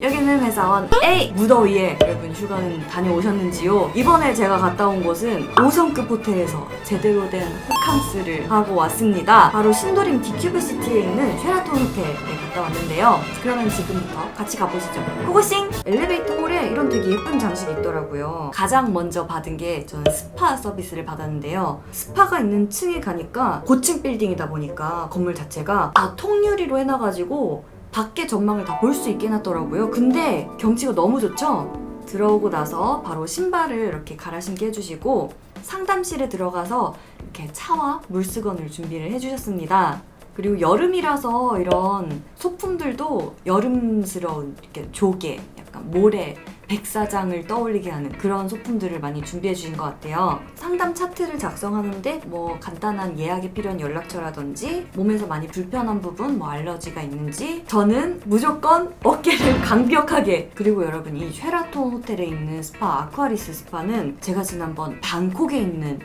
여기는 회사원 A 무더위에 여러분 휴가는 다녀오셨는지요? 이번에 제가 갔다 온 곳은 5성급 호텔에서 제대로 된 호캉스를 하고 왔습니다. 바로 신도림 디큐브시티에 있는 쉐라톤 호텔에 갔다 왔는데요. 그러면 지금부터 같이 가보시죠. 고고싱! 엘리베이터 홀에 이런 되게 예쁜 장식이 있더라고요. 가장 먼저 받은 게 저는 스파 서비스를 받았는데요. 스파가 있는 층에 가니까 고층 빌딩이다 보니까 건물 자체가 다 통유리로 해놔가지고 밖에 전망을 다 볼 수 있게 해놨더라고요. 근데 경치가 너무 좋죠? 들어오고 나서 바로 신발을 이렇게 갈아 신게 해주시고 상담실에 들어가서 이렇게 차와 물수건을 준비를 해주셨습니다. 그리고 여름이라서 이런 소품들도 여름스러운 이렇게 조개, 약간 모래, 백사장을 떠올리게 하는 그런 소품들을 많이 준비해 주신 것 같아요. 상담 차트를 작성하는데 뭐 간단한 예약이 필요한 연락처라든지 몸에서 많이 불편한 부분, 뭐 알러지가 있는지 저는 무조건 어깨를 강력하게 그리고 여러분 이 쉐라톤 호텔에 있는 스파 아쿠아리스 스파는 제가 지난번 방콕에 있는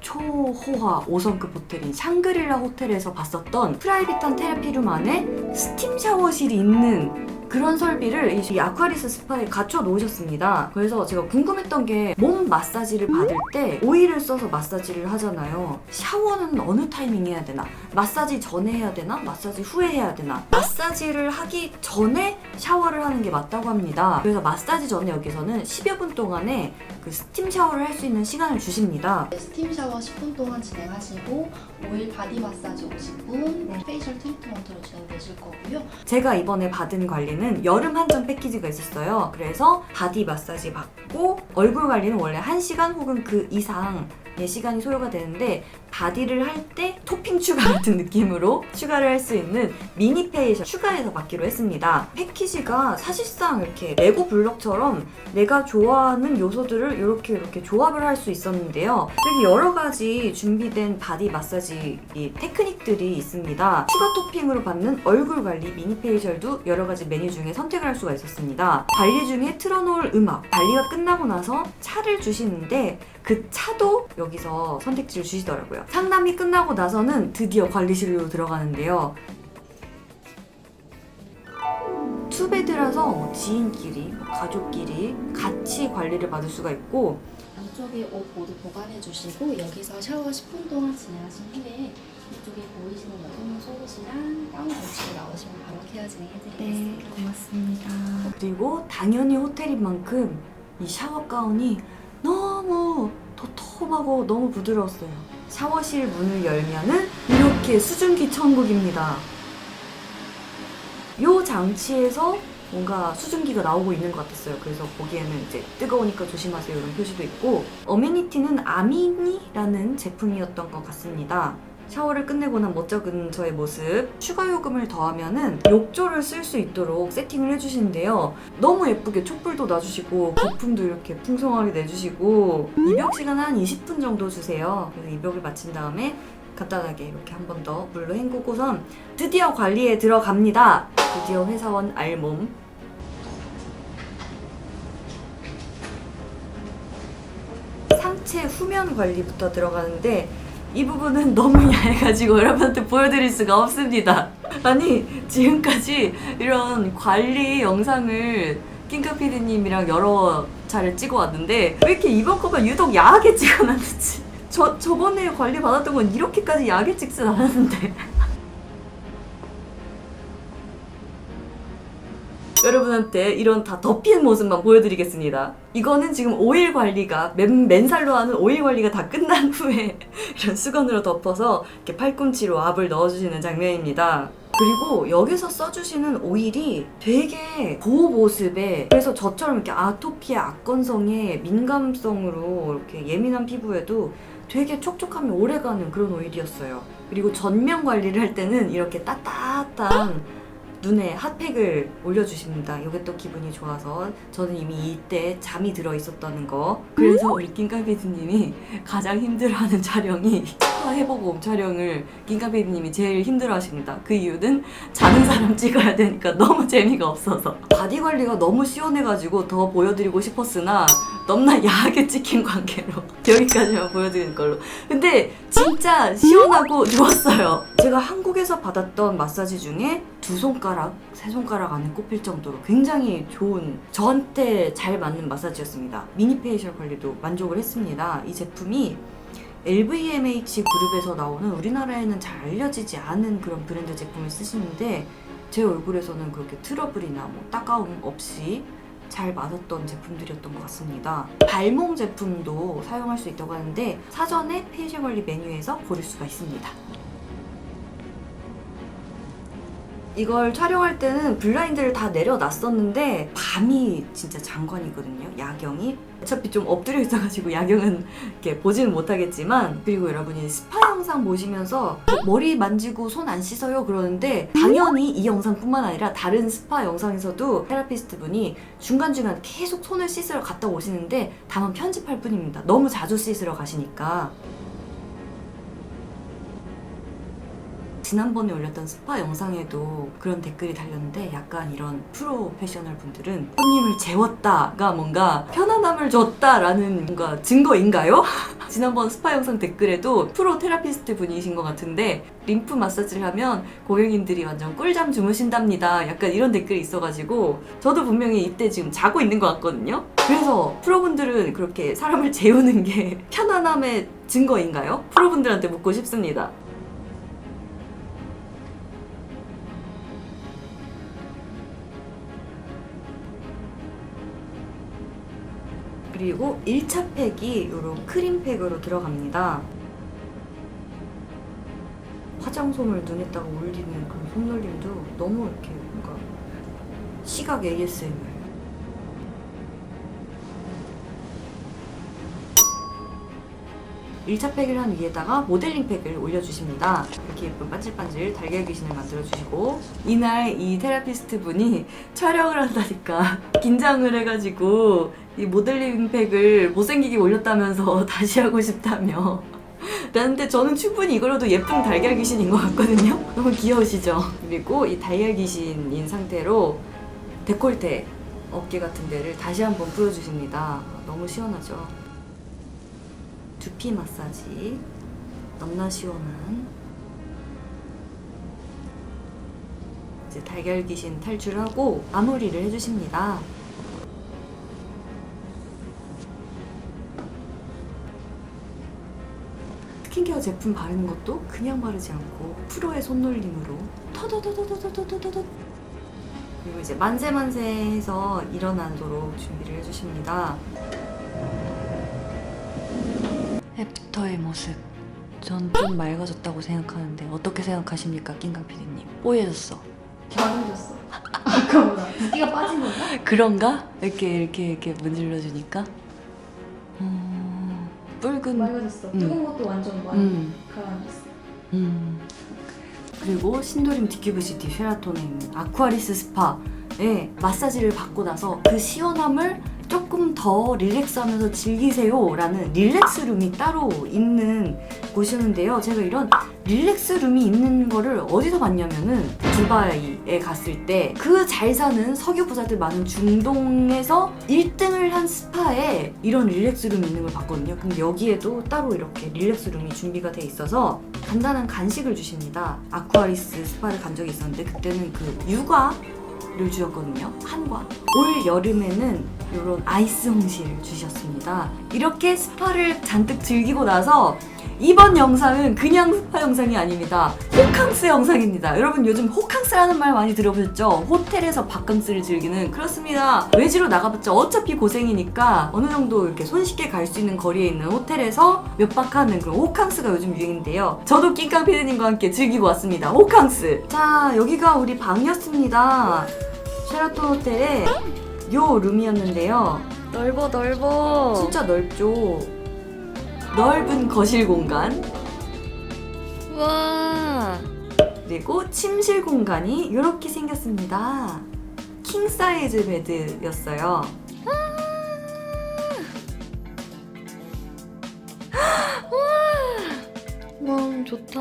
초호화 5성급 호텔인 샹그릴라 호텔에서 봤었던 프라이빗한 테라피룸 안에 스팀 샤워실이 있는 그런 설비를 이- 이 아쿠아리스 스파에 갖춰 놓으셨습니다. 그래서 제가 궁금했던 게 몸 마사지를 받을 때 오일을 써서 마사지를 하잖아요. 샤워는 어느 타이밍 해야 되나? 마사지 전에 해야 되나? 마사지 후에 해야 되나? 마사지를 하기 전에 샤워를 하는 게 맞다고 합니다. 그래서 마사지 전에 여기서는 10여 분 동안에 그 스팀 샤워를 할 수 있는 시간을 주십니다. 스팀 샤워 10분 동안 진행하시고 오일 바디 마사지 50분, 페이셜 트리트먼트로 진행되실 거고요. 제가 이번에 받은 관리는 여름 한정 패키지가 있었어요. 그래서 바디 마사지 받고 얼굴 관리는 원래 1시간 혹은 그 이상의 시간이 소요가 되는데 바디를 할 때 토핑 추가 같은 느낌으로 추가를 할 수 있는 미니 페이셜 추가해서 받기로 했습니다. 패키지가 사실상 이렇게 레고 블록처럼 내가 좋아하는 요소들을 이렇게 이렇게 조합을 할 수 있었는데요. 되게 여러 가지 준비된 바디 마사지 이 테크닉들이 있습니다. 추가 토핑으로 받는 얼굴 관리 미니 페이셜도 여러 가지 메뉴 중에 선택을 할 수가 있었습니다. 관리 중에 틀어놓을 음악, 관리가 끝나고 나서 차를 주시는데 그 차도 여기서 선택지를 주시더라고요. 상담이 끝나고 나서는 드디어 관리실로 들어가는데요. 투베드라서 뭐 지인끼리, 뭐 가족끼리 같이 관리를 받을 수가 있고 양쪽에 옷 모두 보관해 주시고 여기서 샤워 10분 동안 진행하신 후에 이쪽에 보이시는 여성용 속옷이랑 다운 걸치고 나오시면 바로 케어 진행해 드리겠습니다. 고맙습니다. 그리고 당연히 호텔인 만큼 이 샤워 가운이 너무 도톰하고 너무 부드러웠어요. 샤워실 문을 열면은 이렇게 수증기 천국입니다. 요 장치에서 뭔가 수증기가 나오고 있는 것 같았어요. 그래서 보기에는 이제 뜨거우니까 조심하세요 이런 표시도 있고 어메니티는 아미니라는 제품이었던 것 같습니다. 샤워를 끝내고 난 멋쩍은 저의 모습. 추가 요금을 더하면은 욕조를 쓸 수 있도록 세팅을 해주시는데요. 너무 예쁘게 촛불도 놔주시고 거품도 이렇게 풍성하게 내주시고 입욕 시간 한 20분 정도 주세요. 그래서 입욕을 마친 다음에 간단하게 이렇게 한 번 더 물로 헹구고선 드디어 관리에 들어갑니다. 드디어 회사원 알몸. 상체 후면 관리부터 들어가는데 이 부분은 너무 야해가지고 여러분한테 보여드릴 수가 없습니다. 아니 지금까지 이런 관리 영상을 킹카 PD님이랑 여러 차례 찍어왔는데 왜 이렇게 이번 거만 유독 야하게 찍어놨는지 저, 저번에 관리 받았던 건 이렇게까지 야하게 찍진 않았는데 여러분한테 이런 다 덮인 모습만 보여드리겠습니다. 이거는 지금 오일 관리가 맨, 맨살로 하는 오일 관리가 다 끝난 후에 이런 수건으로 덮어서 이렇게 팔꿈치로 압을 넣어주시는 장면입니다. 그리고 여기서 써주시는 오일이 되게 고보습에 그래서 저처럼 이렇게 아토피의 악건성에 민감성으로 이렇게 예민한 피부에도 되게 촉촉함이 오래가는 그런 오일이었어요. 그리고 전면 관리를 할 때는 이렇게 따뜻한 눈에 핫팩을 올려주십니다. 이게 또 기분이 좋아서 저는 이미 이때 잠이 들어 있었다는 거. 그래서 우리 낑까비드님이 가장 힘들어하는 촬영이 해보고 촬영을 김가배님이 제일 힘들어하십니다. 그 이유는 자는 사람 찍어야 되니까 너무 재미가 없어서 바디 관리가 너무 시원해가지고 더 보여드리고 싶었으나 너무나 야하게 찍힌 관계로 여기까지만 보여드리는 걸로. 근데 진짜 시원하고 좋았어요. 제가 한국에서 받았던 마사지 중에 두 손가락, 세 손가락 안에 꼽힐 정도로 굉장히 좋은 저한테 잘 맞는 마사지였습니다. 미니 페이셜 관리도 만족을 했습니다. 이 제품이 LVMH 그룹에서 나오는 우리나라에는 잘 알려지지 않은 그런 브랜드 제품을 쓰시는데 제 얼굴에서는 그렇게 트러블이나 뭐 따가움 없이 잘 맞았던 제품들이었던 것 같습니다. 발몽 제품도 사용할 수 있다고 하는데 사전에 페이셜 관리 메뉴에서 고를 수가 있습니다. 이걸 촬영할 때는 블라인드를 다 내려놨었는데 밤이 진짜 장관이거든요. 야경이 어차피 좀 엎드려 있어가지고 야경은 이렇게 보지는 못하겠지만 그리고 여러분이 스파 영상 보시면서 머리 만지고 손 안 씻어요 그러는데 당연히 이 영상뿐만 아니라 다른 스파 영상에서도 테라피스트 분이 중간중간 계속 손을 씻으러 갔다 오시는데 다만 편집할 뿐입니다. 너무 자주 씻으러 가시니까 지난번에 올렸던 스파 영상에도 그런 댓글이 달렸는데 약간 이런 프로페셔널 분들은 손님을 재웠다가 뭔가 편안함을 줬다라는 뭔가 증거인가요? 지난번 스파 영상 댓글에도 프로 테라피스트 분이신 것 같은데 림프 마사지를 하면 고객님들이 완전 꿀잠 주무신답니다. 약간 이런 댓글이 있어가지고 저도 분명히 이때 지금 자고 있는 것 같거든요. 그래서 프로분들은 그렇게 사람을 재우는 게 편안함의 증거인가요? 프로분들한테 묻고 싶습니다. 그리고 1차 팩이 이런 크림팩으로 들어갑니다. 화장솜을 눈에다가 올리는 그런 손놀림도 너무 이렇게 뭔가 시각 ASMR. 일차 팩을 한 위에다가 모델링 팩을 올려주십니다. 이렇게 예쁜 반질반질 달걀 귀신을 만들어주시고 이날 이 테라피스트 분이 촬영을 한다니까 긴장을 해가지고 이 모델링 팩을 못생기게 올렸다면서 다시 하고 싶다며 근데 저는 충분히 이걸로도 예쁜 달걀 귀신인 것 같거든요. 너무 귀여우시죠? 그리고 이 달걀 귀신인 상태로 데콜테 어깨 같은 데를 다시 한번 풀어주십니다. 너무 시원하죠? 두피 마사지 너무나 시원한 이제 달걀 귀신 탈출하고 마무리를 해주십니다. 스킨케어 제품 바르는 것도 그냥 바르지 않고 프로의 손놀림으로 터더더더더더더더더 그리고 이제 만세만세해서 일어나도록 준비를 해주십니다. 애프터의 모습 전 좀 맑아졌다고 생각하는데 어떻게 생각하십니까 낑강 PD님? 뽀얘졌어 많아졌어. 아까보다 붓기가 빠진 건가? 그런가? 이렇게 이렇게 이렇게 문질러 주니까 음, 붉은 맑아졌어. 음. 뜨거운 것도 완전 많이 음, 가라앉았어. 음. 그리고 신도림 디큐브시티 쉐라톤에 있는 아쿠아리스 스파에 마사지를 받고 나서 그 시원함을 조금 더 릴렉스하면서 즐기세요라는 릴렉스 룸이 따로 있는 곳이었는데요. 제가 이런 릴렉스 룸이 있는 거를 어디서 봤냐면은 두바이에 갔을 때 그 잘 사는 석유 부자들 많은 중동에서 1등을 한 스파에 이런 릴렉스 룸이 있는 걸 봤거든요. 근데 여기에도 따로 이렇게 릴렉스 룸이 준비가 돼 있어서 간단한 간식을 주십니다. 아쿠아리스 스파를 간 적이 있었는데 그때는 그 육아 를 주셨거든요. 한과. 올 여름에는 이런 아이스 홍시를 주셨습니다. 이렇게 스파를 잔뜩 즐기고 나서 이번 영상은 그냥 스파 영상이 아닙니다. 호캉스 영상입니다. 여러분 요즘 호캉스라는 말 많이 들어보셨죠? 호텔에서 바캉스를 즐기는 그렇습니다. 외지로 나가봤자 어차피 고생이니까 어느 정도 이렇게 손쉽게 갈 수 있는 거리에 있는 호텔에서 몇 박 하는 그런 호캉스가 요즘 유행인데요. 저도 낑깡 피디님과 함께 즐기고 왔습니다. 호캉스. 자 여기가 우리 방이었습니다. 쉐라톤 호텔의 요 룸이었는데요. 넓어 넓어. 진짜 넓죠. 넓은 거실 공간. 와. 그리고 침실 공간이 이렇게 생겼습니다. 킹 사이즈 베드였어요. 와 좋다.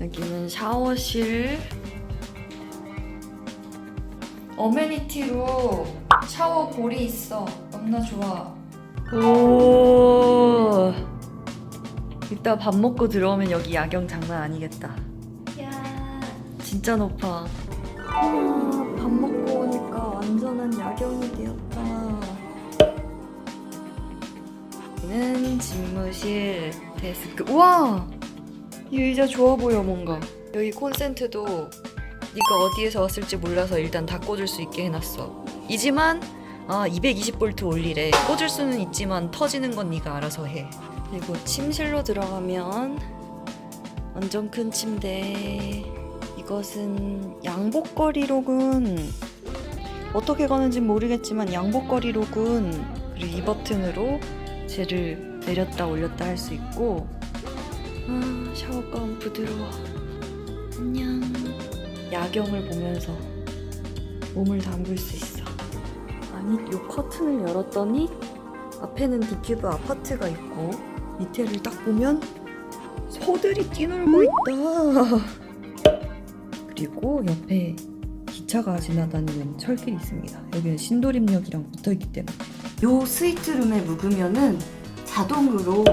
여기는 샤워실. 어메니티로 샤워 볼이 있어. 너무나 좋아. 오. 이따 밥 먹고 들어오면 여기 야경 장난 아니겠다. 야. 진짜 높아. 와, 밥 먹고 오니까 완전한 야경이 되었다. 여기는 집무실 데스크. 우와! 이 의자 좋아 보여 뭔가. 여기 콘센트도 네가 어디에서 왔을지 몰라서 일단 다 꽂을 수 있게 해놨어. 이지만 아 220V 올리래. 꽂을 수는 있지만 터지는 건 네가 알아서 해. 그리고 침실로 들어가면 완전 큰 침대. 이것은 양복거리록은 어떻게 가는지 모르겠지만 양복거리록은 그리고 이 버튼으로 쟤를 내렸다 올렸다 할 수 있고 아 샤워가운 부드러워 안녕 야경을 보면서 몸을 담글 수 있어 아니 요 커튼을 열었더니 앞에는 디큐브 아파트가 있고 밑에를 딱 보면 소들이 뛰놀고 있다 그리고 옆에 기차가 지나다니는 철길이 있습니다. 여기는 신도림역이랑 붙어있기 때문에. 요 스위트룸에 묵으면은 자동으로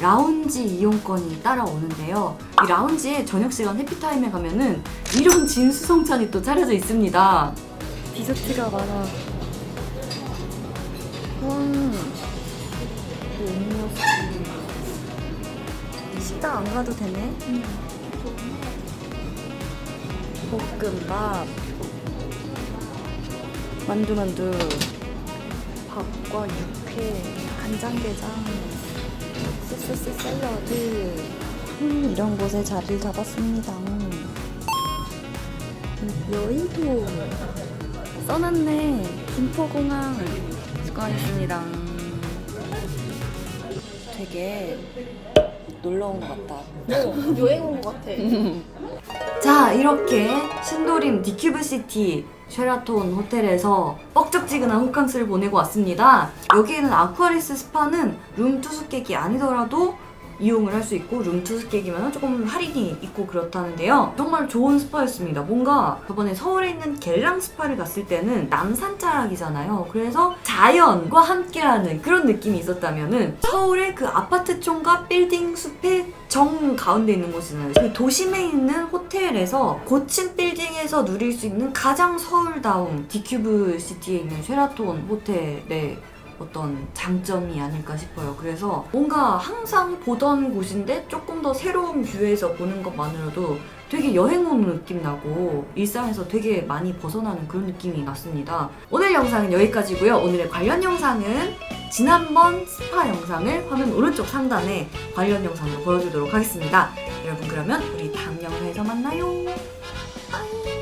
라운지 이용권이 따라오는데요. 이 라운지에 저녁 시간 해피타임에 가면은 이런 진수성찬이 또 차려져 있습니다. 디저트가 많아. 와, 이 음료수. 식당 안 가도 되네. 볶음밥, 만두만두, 밥과 육회, 간장게장, 소스 샐러드 음, 이런 곳에 자리를 잡았습니다. 여의도 써놨네. 김포공항 수고하셨습니다. 되게 놀러 온 것 같다. 여행 온 것 같아. 자 이렇게 신도림 디큐브 시티 쉐라톤 호텔에서 뻑적지근한 호캉스를 보내고 왔습니다. 여기에는 아쿠아리스 스파는 룸 투숙객이 아니더라도 이용을 할 수 있고 룸 투숙객이면 조금 할인이 있고 그렇다는데요. 정말 좋은 스파였습니다. 뭔가 저번에 서울에 있는 겔랑 스파를 갔을 때는 남산자락이잖아요. 그래서 자연과 함께하는 그런 느낌이 있었다면은 서울의 그 아파트 총과 빌딩 숲의 정 가운데 있는 곳이잖아요. 그 도심에 있는 호텔에서 고층 빌딩에서 누릴 수 있는 가장 서울다움 디큐브 시티에 있는 쉐라톤 호텔의 어떤 장점이 아닐까 싶어요. 그래서 뭔가 항상 보던 곳인데 조금 더 새로운 뷰에서 보는 것만으로도 되게 여행 온 느낌 나고 일상에서 되게 많이 벗어나는 그런 느낌이 났습니다. 오늘 영상은 여기까지고요. 오늘의 관련 영상은 지난번 스파 영상을 화면 오른쪽 상단에 관련 영상으로 보여주도록 하겠습니다. 여러분 그러면 우리 다음 영상에서 만나요. 빠이.